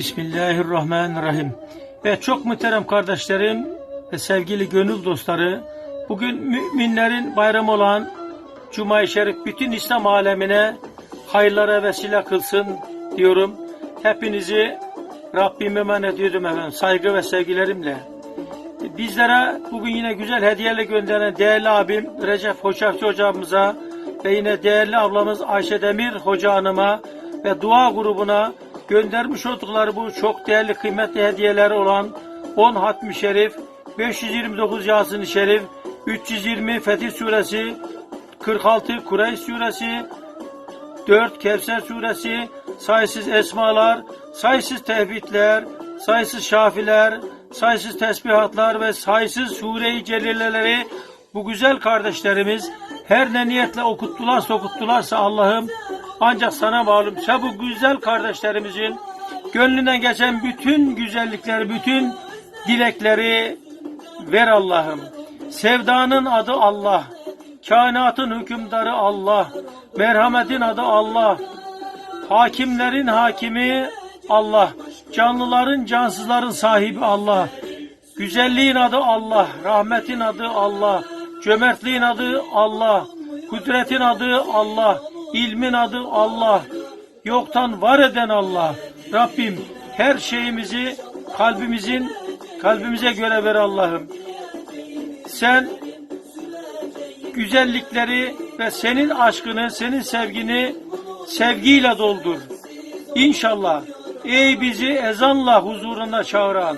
Bismillahirrahmanirrahim. Ve çok muhterem kardeşlerim ve sevgili gönül dostları, bugün müminlerin bayramı olan Cuma-i Şerif bütün İslam alemine hayırlara vesile kılsın diyorum. Hepinizi Rabbim emanet ediyorum efendim. Saygı ve sevgilerimle. Bizlere bugün yine güzel hediyeler gönderen değerli abim Recep Hoşafçı hocamıza ve yine değerli ablamız Ayşe Demir hoca hanıma ve dua grubuna göndermiş oldukları bu çok değerli kıymetli hediyeler olan 10 Hatmi Şerif, 529 Yasin-i Şerif, 320 Fetih Suresi, 46 Kureyş Suresi, 4 Kevser Suresi, sayısız esmalar, sayısız tevhidler, sayısız şafiler, sayısız tesbihatlar ve sayısız sure-i celileleri bu güzel kardeşlerimiz her ne niyetle okuttularsa okuttularsa Allah'ım ancak sana malum. Sen bu güzel kardeşlerimizin gönlünden geçen bütün güzellikleri, bütün dilekleri ver Allah'ım. Sevdanın adı Allah. Kainatın hükümdarı Allah. Merhametin adı Allah. Hakimlerin hakimi Allah. Canlıların cansızların sahibi Allah. Güzelliğin adı Allah. Rahmetin adı Allah. Cömertliğin adı Allah. Kudretin adı Allah. İlmin adı Allah. Yoktan var eden Allah. Rabbim her şeyimizi kalbimizin kalbimize göre ver Allah'ım. Sen güzellikleri ve senin aşkını, senin sevgini sevgiyle doldur. İnşallah ey bizi ezanla huzuruna çağıran,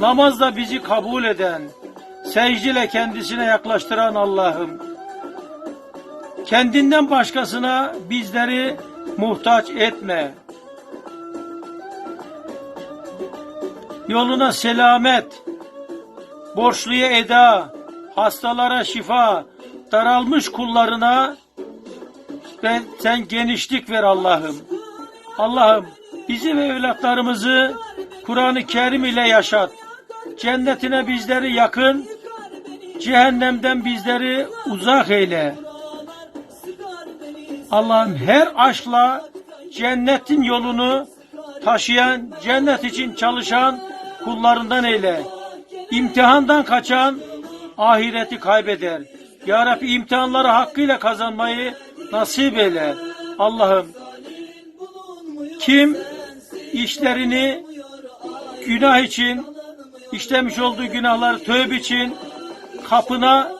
namazla bizi kabul eden, secdeyle kendisine yaklaştıran Allah'ım. Kendinden başkasına bizleri muhtaç etme. Yoluna selamet, borçluya eda, hastalara şifa, daralmış kullarına ve sen genişlik ver Allah'ım. Allah'ım bizi ve evlatlarımızı Kur'an-ı Kerim ile yaşat. Cennetine bizleri yakın, cehennemden bizleri uzak eyle. Allah'ım her aşkla cennetin yolunu taşıyan, cennet için çalışan kullarından eyle. İmtihandan kaçan ahireti kaybeder. Ya Rabbi imtihanları hakkıyla kazanmayı nasip eyle. Allah'ım kim işlerini günah için, işlemiş olduğu günahları tövbe için kapına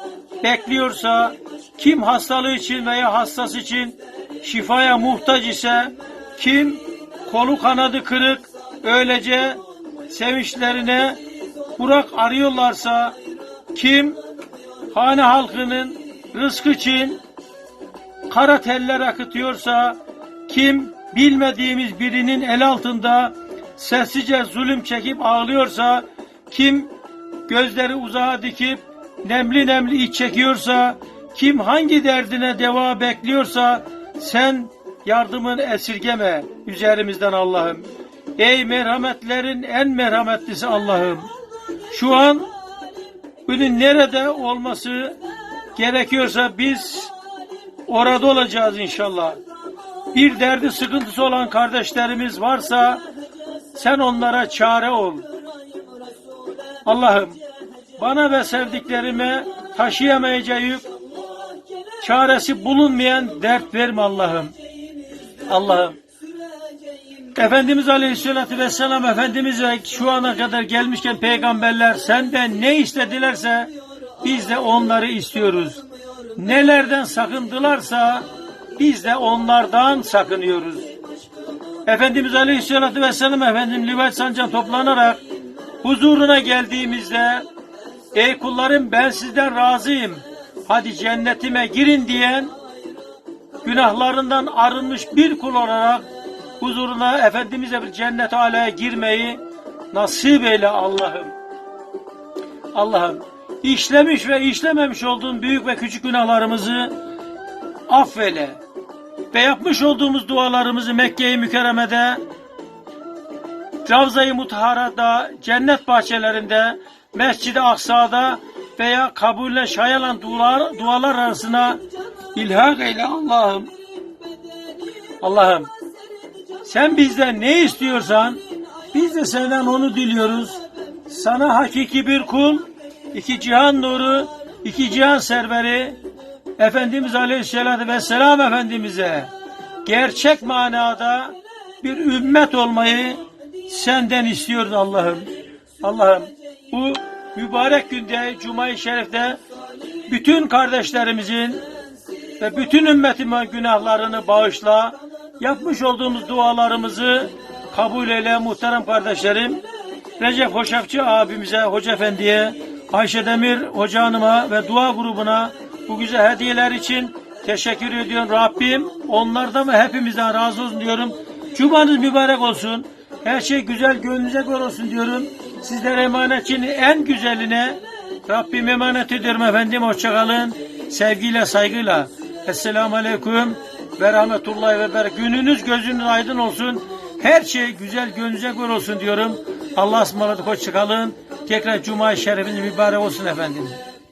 bekliyorsa, kim hastalığı için veya hastası için şifaya muhtaç ise, kim kolu kanadı kırık, öylece sevinçlerine Burak arıyorlarsa, kim hane halkının rızkı için kara teller akıtıyorsa, kim bilmediğimiz birinin el altında sessizce zulüm çekip ağlıyorsa, kim gözleri uzağa dikip nemli nemli iç çekiyorsa, kim hangi derdine deva bekliyorsa, sen yardımın esirgeme üzerimizden Allah'ım. Ey merhametlerin en merhametlisi Allah'ım. Şu an bunun nerede olması gerekiyorsa biz orada olacağız inşallah. Bir derdi sıkıntısı olan kardeşlerimiz varsa sen onlara çare ol. Allah'ım bana ve sevdiklerime taşıyamayacağı yük, çaresi bulunmayan dert verme Allah'ım. Allah'ım. Efendimiz Aleyhisselatü Vesselam Efendimiz'e şu ana kadar gelmişken peygamberler senden ne istedilerse biz de onları istiyoruz. Nelerden sakındılarsa biz de onlardan sakınıyoruz. Efendimiz Aleyhisselatü Vesselam Efendim Livat Sancan toplanarak huzuruna geldiğimizde ey kullarım ben sizden razıyım hadi cennetime girin diyen günahlarından arınmış bir kul olarak huzuruna Efendimiz'e bir cennet alaya girmeyi nasip eyle Allah'ım. Allah'ım işlemiş ve işlememiş olduğun büyük ve küçük günahlarımızı affeyle ve yapmış olduğumuz dualarımızı Mekke-i Mükerreme'de Ravza-i Mutahara'da, cennet bahçelerinde, Mescid-i Aksa'da veya kabulle şayalan dualar, dualar arasına ilhak eyle Allah'ım. Allah'ım sen bizden ne istiyorsan Biz de senden onu diliyoruz. Sana hakiki bir kul, iki cihan nuru, iki cihan serveri, Efendimiz Aleyhisselatü Vesselam Efendimiz'e gerçek manada bir ümmet olmayı senden istiyoruz Allah'ım. Allah'ım bu mübarek günde Cuma-i Şerif'te bütün kardeşlerimizin ve bütün ümmetimin günahlarını bağışla. Yapmış olduğumuz dualarımızı kabul eyle muhterem kardeşlerim. Recep Hoşafçı abimize, Hoca Efendi'ye, Ayşe Demir Hoca Hanım'a ve dua grubuna bu güzel hediyeler için teşekkür ediyorum. Rabbim onlardan ve hepimizden razı olsun diyorum. Cumanız mübarek olsun. Her şey güzel gönlünüze göre olsun diyorum. Sizlere emanetçinin en güzeline Rabbim emanet ediyorum efendim. Hoşçakalın. Sevgiyle, saygıyla. Esselamu Aleyküm ve Rahmetullahi ve Berek. Gününüz gözünüz aydın olsun. Her şey güzel gönlünüze göre olsun diyorum. Allah'a ısmarladık. Hoşçakalın. Tekrar Cuma-i Şerifiniz mübarek olsun efendim.